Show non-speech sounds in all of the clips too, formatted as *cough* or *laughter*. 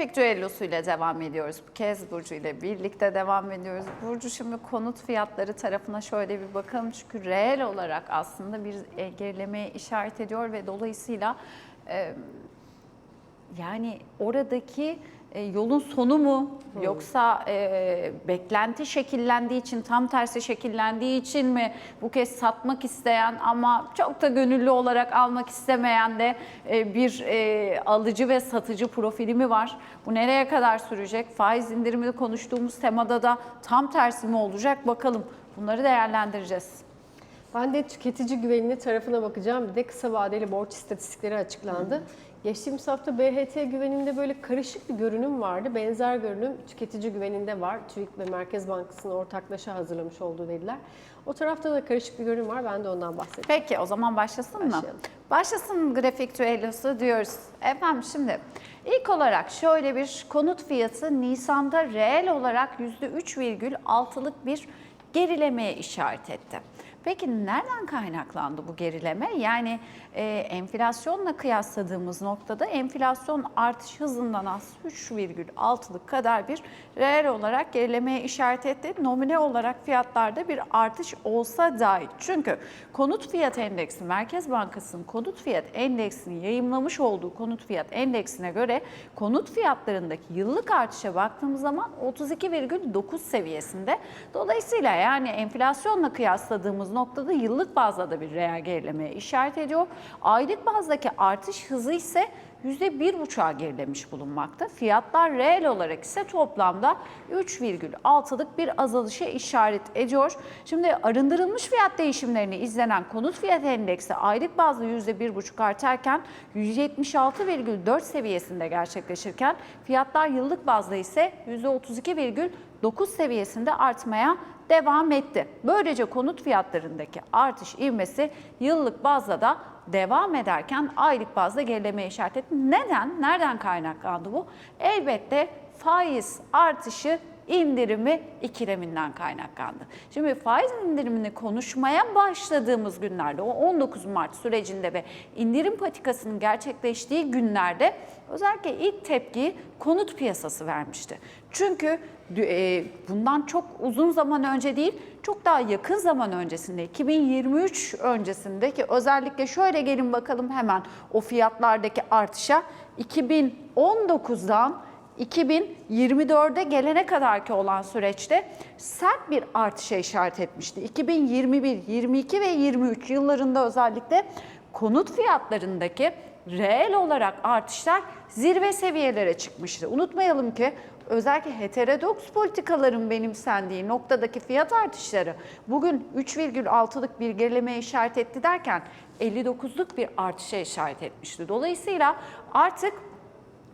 Grafik düellosu ile devam ediyoruz. Bu kez Burcu ile birlikte devam ediyoruz. Burcu şimdi konut fiyatları tarafına şöyle bir bakalım. Çünkü reel olarak aslında bir gerilemeye işaret ediyor ve dolayısıyla e, yani oradaki e, yolun sonu mu yoksa e, beklenti şekillendiği için tam tersi şekillendiği için mi bu kez satmak isteyen ama çok da gönüllü olarak almak istemeyen de e, bir e, alıcı ve satıcı profili mi var? Bu nereye kadar sürecek? Faiz indirimi konuştuğumuz temada da tam tersi mi olacak? Bakalım bunları değerlendireceğiz. Ben de tüketici güvenini tarafına bakacağım. Bir de kısa vadeli borç istatistikleri açıklandı. Geçtiğimiz hafta BHT güveninde böyle karışık bir görünüm vardı. Benzer görünüm tüketici güveninde var. TÜİK ve Merkez Bankası'nın ortaklaşa hazırlamış olduğu veriler. O tarafta da karışık bir görünüm var. Ben de ondan bahsedeceğim. Peki o zaman başlasın mı? Başlayalım. Başlasın grafik düellosu diyoruz. Efendim şimdi ilk olarak şöyle bir konut fiyatı Nisan'da reel olarak %3,6'lık bir gerilemeye işaret etti. Peki nereden kaynaklandı bu gerileme? Yani e, enflasyonla kıyasladığımız noktada enflasyon artış hızından az 3,6'lık kadar bir reel olarak gerilemeye işaret etti. Nomine olarak fiyatlarda bir artış olsa dahi. Çünkü konut fiyat endeksi Merkez Bankası'nın konut fiyat endeksini yayımlamış olduğu konut fiyat endeksine göre konut fiyatlarındaki yıllık artışa baktığımız zaman 32,9 seviyesinde. Dolayısıyla yani enflasyonla kıyasladığımız noktada yıllık bazda da bir reel gerilemeye işaret ediyor. Aylık bazdaki artış hızı ise %1,5'a gerilemiş bulunmakta. Fiyatlar reel olarak ise toplamda 3,6'lık bir azalışa işaret ediyor. Şimdi arındırılmış fiyat değişimlerini izlenen konut fiyat endeksi aylık bazda %1,5 artarken 176,4 seviyesinde gerçekleşirken fiyatlar yıllık bazda ise %32,9 seviyesinde artmaya devam etti. Böylece konut fiyatlarındaki artış ivmesi yıllık bazda da devam ederken aylık bazda gerilemeye işaret etti. Neden? Nereden kaynaklandı bu? Elbette faiz artışı indirimi ikileminden kaynaklandı. Şimdi faiz indirimini konuşmaya başladığımız günlerde o 19 Mart sürecinde ve indirim patikasının gerçekleştiği günlerde özellikle ilk tepkiyi konut piyasası vermişti. Çünkü e, bundan çok uzun zaman önce değil, çok daha yakın zaman öncesinde 2023 öncesinde ki özellikle şöyle gelin bakalım hemen o fiyatlardaki artışa 2019'dan 2024'e gelene kadarki olan süreçte sert bir artışa işaret etmişti. 2021, 22 ve 23 yıllarında özellikle konut fiyatlarındaki reel olarak artışlar zirve seviyelere çıkmıştı. Unutmayalım ki özellikle heterodoks politikaların benimsendiği noktadaki fiyat artışları bugün 3,6'lık bir gerilemeye işaret etti derken 59'luk bir artışa işaret etmişti. Dolayısıyla artık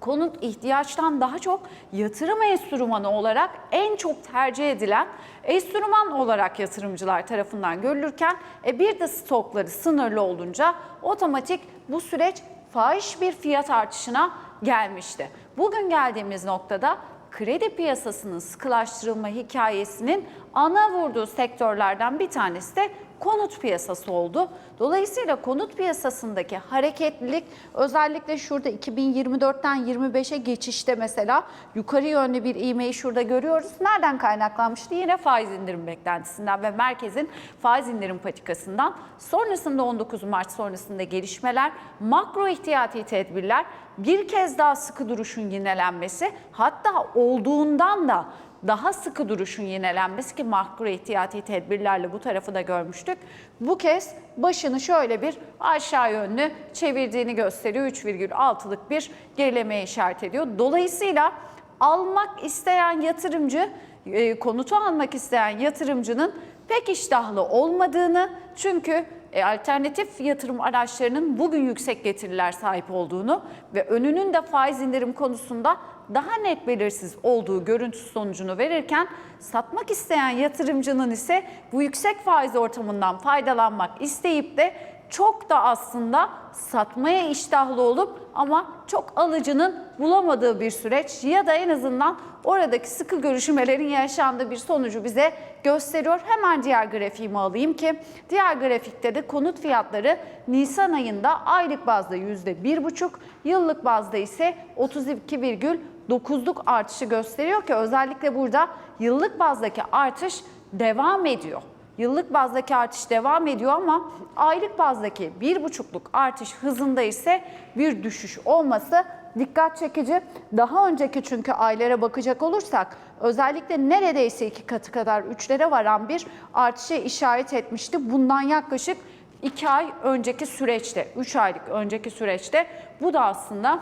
konut ihtiyaçtan daha çok yatırım enstrümanı olarak en çok tercih edilen enstrüman olarak yatırımcılar tarafından görülürken e bir de stokları sınırlı olunca otomatik bu süreç fahiş bir fiyat artışına gelmişti. Bugün geldiğimiz noktada kredi piyasasının sıkılaştırılma hikayesinin ana vurduğu sektörlerden bir tanesi de konut piyasası oldu. Dolayısıyla konut piyasasındaki hareketlilik özellikle şurada 2024'ten 25'e geçişte mesela yukarı yönlü bir ivmeyi şurada görüyoruz. Nereden kaynaklanmıştı? Yine faiz indirim beklentisinden ve merkezin faiz indirim patikasından. Sonrasında 19 Mart sonrasında gelişmeler, makro ihtiyati tedbirler, bir kez daha sıkı duruşun yinelenmesi hatta olduğundan da daha sıkı duruşun yinelenmesi ki makro ihtiyati tedbirlerle bu tarafı da görmüştük. Bu kez başını şöyle bir aşağı yönlü çevirdiğini gösteriyor. 3,6'lık bir gerilemeye işaret ediyor. Dolayısıyla almak isteyen yatırımcı, e, konutu almak isteyen yatırımcının pek iştahlı olmadığını çünkü e, alternatif yatırım araçlarının bugün yüksek getiriler sahip olduğunu ve önünün de faiz indirim konusunda daha net belirsiz olduğu görüntüsü sonucunu verirken satmak isteyen yatırımcının ise bu yüksek faiz ortamından faydalanmak isteyip de çok da aslında satmaya iştahlı olup ama çok alıcının bulamadığı bir süreç ya da en azından oradaki sıkı görüşmelerin yaşandığı bir sonucu bize gösteriyor. Hemen diğer grafiğimi alayım ki diğer grafikte de konut fiyatları Nisan ayında aylık bazda %1,5, yıllık bazda ise 32,9 %9'luk artışı gösteriyor ki özellikle burada yıllık bazdaki artış devam ediyor. Yıllık bazdaki artış devam ediyor ama aylık bazdaki bir buçukluk artış hızında ise bir düşüş olması dikkat çekici. Daha önceki çünkü aylara bakacak olursak özellikle neredeyse iki katı kadar üçlere varan bir artışa işaret etmişti. Bundan yaklaşık 2 ay önceki süreçte, 3 aylık önceki süreçte bu da aslında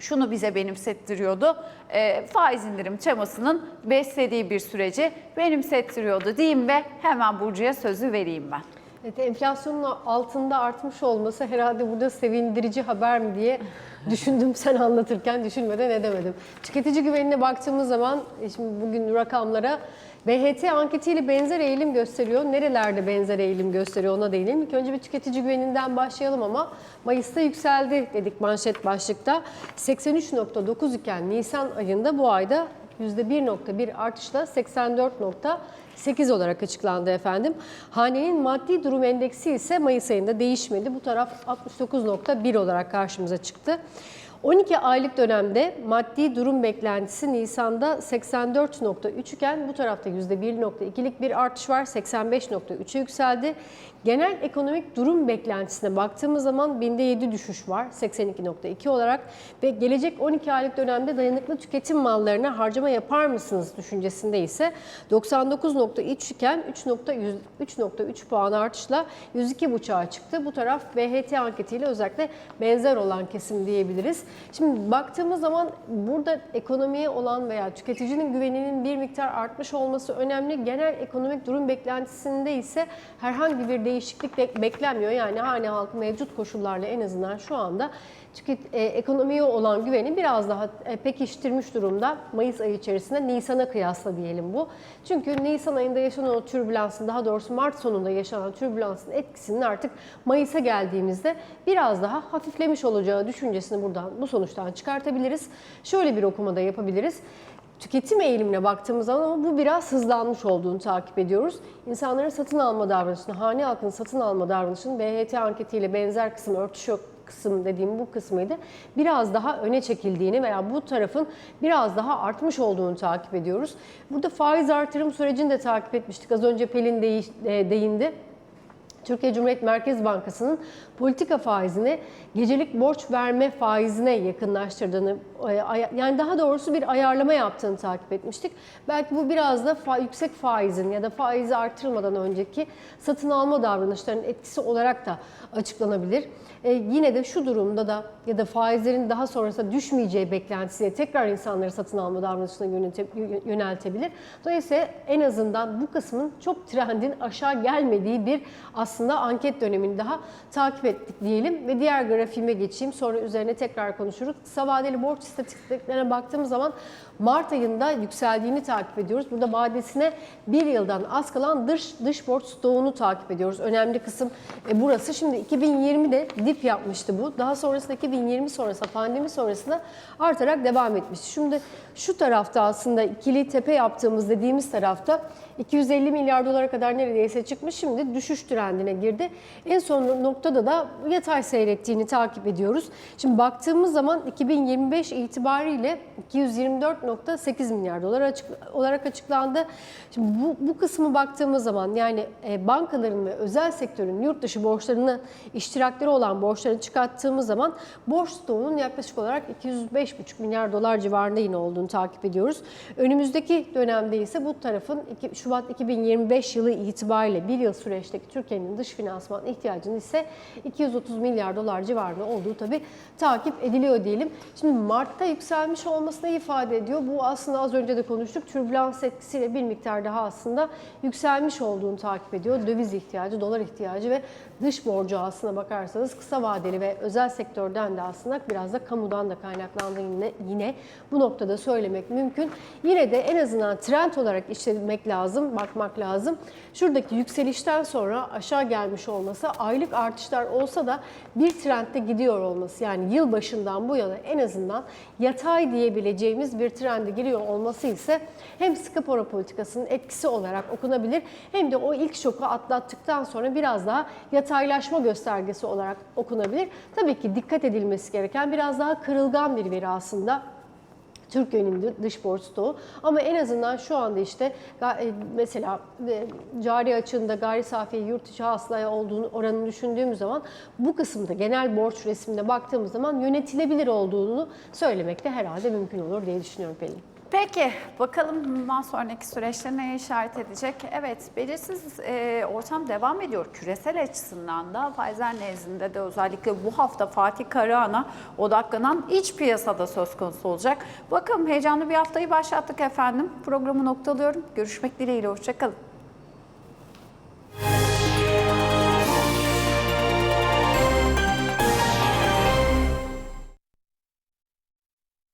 şunu bize benimsettiriyordu. E, faiz indirim temasının beslediği bir süreci benimsettiriyordu diyeyim ve hemen Burcu'ya sözü vereyim ben. Evet, enflasyonun altında artmış olması herhalde burada sevindirici haber mi diye düşündüm *laughs* sen anlatırken düşünmeden edemedim. Tüketici güvenine baktığımız zaman e, şimdi bugün rakamlara BHT anketiyle benzer eğilim gösteriyor. Nerelerde benzer eğilim gösteriyor ona değinelim. İlk önce bir tüketici güveninden başlayalım ama Mayıs'ta yükseldi dedik manşet başlıkta. 83.9 iken Nisan ayında bu ayda %1.1 artışla 84.8 olarak açıklandı efendim. Hanenin maddi durum endeksi ise Mayıs ayında değişmedi. Bu taraf 69.1 olarak karşımıza çıktı. 12 aylık dönemde maddi durum beklentisi Nisan'da 84.3 iken bu tarafta %1.2'lik bir artış var. 85.3'e yükseldi. Genel ekonomik durum beklentisine baktığımız zaman binde 7 düşüş var 82.2 olarak ve gelecek 12 aylık dönemde dayanıklı tüketim mallarına harcama yapar mısınız düşüncesinde ise 99.3 iken 3.100 3.3 puan artışla 102.5'a çıktı. Bu taraf BHT anketiyle özellikle benzer olan kesim diyebiliriz. Şimdi baktığımız zaman burada ekonomiye olan veya tüketicinin güveninin bir miktar artmış olması önemli. Genel ekonomik durum beklentisinde ise herhangi bir değişiklik de beklenmiyor. Yani hane halkı mevcut koşullarla en azından şu anda tüket, e, ekonomiye olan güveni biraz daha e, pekiştirmiş durumda. Mayıs ayı içerisinde Nisan'a kıyasla diyelim bu. Çünkü Nisan ayında yaşanan o türbülansın daha doğrusu Mart sonunda yaşanan türbülansın etkisinin artık Mayıs'a geldiğimizde biraz daha hafiflemiş olacağı düşüncesini buradan bu sonuçtan çıkartabiliriz. Şöyle bir okumada yapabiliriz. Tüketim eğilimine baktığımız zaman ama bu biraz hızlanmış olduğunu takip ediyoruz. İnsanların satın alma davranışını, hane halkının satın alma davranışının BHT anketiyle benzer kısım örtüşüyor kısım dediğim bu kısmıydı. Biraz daha öne çekildiğini veya bu tarafın biraz daha artmış olduğunu takip ediyoruz. Burada faiz artırım sürecini de takip etmiştik. Az önce Pelin e, değindi. Türkiye Cumhuriyet Merkez Bankası'nın politika faizini gecelik borç verme faizine yakınlaştırdığını, e, yani daha doğrusu bir ayarlama yaptığını takip etmiştik. Belki bu biraz da fa- yüksek faizin ya da faizi artırılmadan önceki satın alma davranışlarının etkisi olarak da açıklanabilir. E, yine de şu durumda da ya da faizlerin daha sonrasında düşmeyeceği beklentisiyle tekrar insanları satın alma davranışına yöneltebilir. Dolayısıyla en azından bu kısmın çok trendin aşağı gelmediği bir aslında anket dönemini daha takip ettik diyelim ve diğer grafiğime geçeyim. Sonra üzerine tekrar konuşuruz. Kısa vadeli borç istatistiklerine baktığımız zaman Mart ayında yükseldiğini takip ediyoruz. Burada vadesine bir yıldan az kalan dış dış borç stoğunu takip ediyoruz. Önemli kısım e, burası. Şimdi 2020'de dip yapmıştı bu. Daha sonrasında 2020 sonrasında pandemi sonrasında artarak devam etmişti. Şimdi şu tarafta aslında ikili tepe yaptığımız dediğimiz tarafta 250 milyar dolara kadar neredeyse çıkmış. Şimdi düşüş trendine girdi. En son noktada da yatay seyrettiğini takip ediyoruz. Şimdi baktığımız zaman 2025 itibariyle 224.8 milyar dolar açık, olarak açıklandı. Şimdi bu, bu kısmı baktığımız zaman yani e, bankaların ve özel sektörün yurt dışı borçlarını iştirakleri olan borçlarını çıkarttığımız zaman borç stoğunun yaklaşık olarak 205,5 milyar dolar civarında yine olduğunu takip ediyoruz. Önümüzdeki dönemde ise bu tarafın iki- Şubat 2025 yılı itibariyle bir yıl süreçteki Türkiye'nin dış finansman ihtiyacının ise 230 milyar dolar civarında olduğu tabii takip ediliyor diyelim. Şimdi Mart'ta yükselmiş olması ne ifade ediyor? Bu aslında az önce de konuştuk. Türbülans etkisiyle bir miktar daha aslında yükselmiş olduğunu takip ediyor. Döviz ihtiyacı, dolar ihtiyacı ve dış borcu aslına bakarsanız kısa vadeli ve özel sektörden de aslında biraz da kamudan da kaynaklandığını yine, yine bu noktada söylemek mümkün. Yine de en azından trend olarak işlemek lazım, bakmak lazım. Şuradaki yükselişten sonra aşağı gelmiş olması aylık artışlar olsa da bir trendde gidiyor olması yani yıl başından bu yana en azından yatay diyebileceğimiz bir trende giriyor olması ise hem sıkı para politikasının etkisi olarak okunabilir hem de o ilk şoku atlattıktan sonra biraz daha yataylaşma göstergesi olarak okunabilir. Tabii ki dikkat edilmesi gereken biraz daha kırılgan bir veri aslında. Türk yönünün dış o. Ama en azından şu anda işte e, mesela e, cari açığında gayri safi yurt içi hasılaya olduğunu oranını düşündüğümüz zaman bu kısımda genel borç resmine baktığımız zaman yönetilebilir olduğunu söylemek de herhalde mümkün olur diye düşünüyorum Pelin. Peki bakalım bundan sonraki süreçte neye işaret edecek? Evet belirsiz e, ortam devam ediyor. Küresel açısından da faizler nezdinde de özellikle bu hafta Fatih Karahan'a odaklanan iç piyasada söz konusu olacak. Bakalım heyecanlı bir haftayı başlattık efendim. Programı noktalıyorum. Görüşmek dileğiyle hoşçakalın.